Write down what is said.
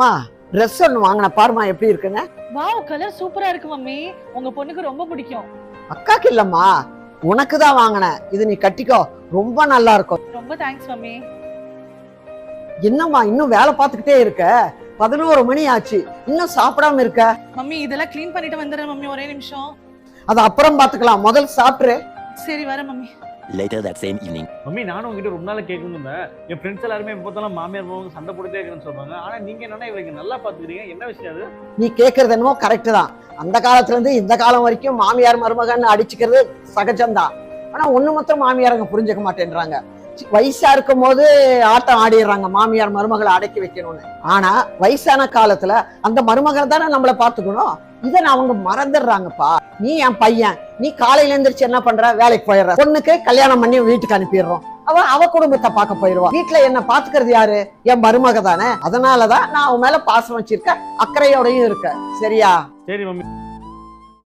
மா ட்ரெஸ் ஒன்று வாங்கின பாருமா எப்படி இருக்குன்னு. வாவ் கலர் சூப்பரா இருக்கு மம்மி. உங்க பொண்ணுக்கு ரொம்ப பிடிக்கும். அக்காக்கு இல்லம்மா உனக்கு தான் வாங்கினேன். இது நீ கட்டிக்கோ ரொம்ப நல்லா இருக்கும். ரொம்ப தேங்க்ஸ் மம்மி. என்னம்மா இன்னும் வேலை பார்த்துக்கிட்டே இருக்க? பதினோரு மணி ஆச்சு இன்னும் சாப்பிடாம இருக்க? மம்மி இதெல்லாம் க்ளீன் பண்ணிட்டு வந்துடுறேன் மம்மி ஒரே நிமிஷம். அது அப்புறம் பார்த்துக்கலாம் முதல் சாப்பிட்ரு சரி வரேன் mummy. Later that same evening. Mummy நானும் உங்ககிட்ட ரொம்ப நாள் கேட்கணும் இருந்தேன். என் ஃப்ரெண்ட்ஸ் எல்லாருமே எப்போ பார்த்தாலும் மாமியார் போவாங்க சண்டை போட்டுட்டே இருக்குன்னு சொல்றாங்க ஆனா நீங்க என்னன்னா இவருக்கு நல்லா பாத்துக்கிறீங்க என்ன விஷயம் அது? நீ கேட்கறது என்னமோ கரெக்டு தான். அந்த காலத்துல இருந்து இந்த காலம் வரைக்கும் மாமியார் மருமகன் அடிச்சுக்கிறது சகஜம்தான். ஆனா ஒண்ணு மாத்திரம் மாமியாரங்க புரிஞ்சுக்க மாட்டேன்றாங்க. வயசா இருக்கும் போது ஆட்டம் ஆடிடுறாங்க மாமியார் மருமகளை அடக்கி வைக்கணும்னு. ஆனா வயசான காலத்துல அந்த மருமகள் தானே நம்மள பாத்துக்கணும் இதை நான் அவங்க மறந்துடுறாங்கப்பா. நீ என் பையன். நீ காலையில எந்திரிச்சு என்ன பண்ற? வேலைக்கு போயிடுற. பொண்ணுக்கு கல்யாணம் பண்ணி வீட்டுக்கு அனுப்பிடுறோம். அவ அவ குடும்பத்தை பார்க்க போயிருவா வீட்டுல என்ன பாத்துக்கிறது யாரு? என் மருமக தானே அதனாலதான் நான் அவன் மேல பாசம் வச்சிருக்க அக்கறையோடையும் இருக்க சரியா? சரி மம்மி.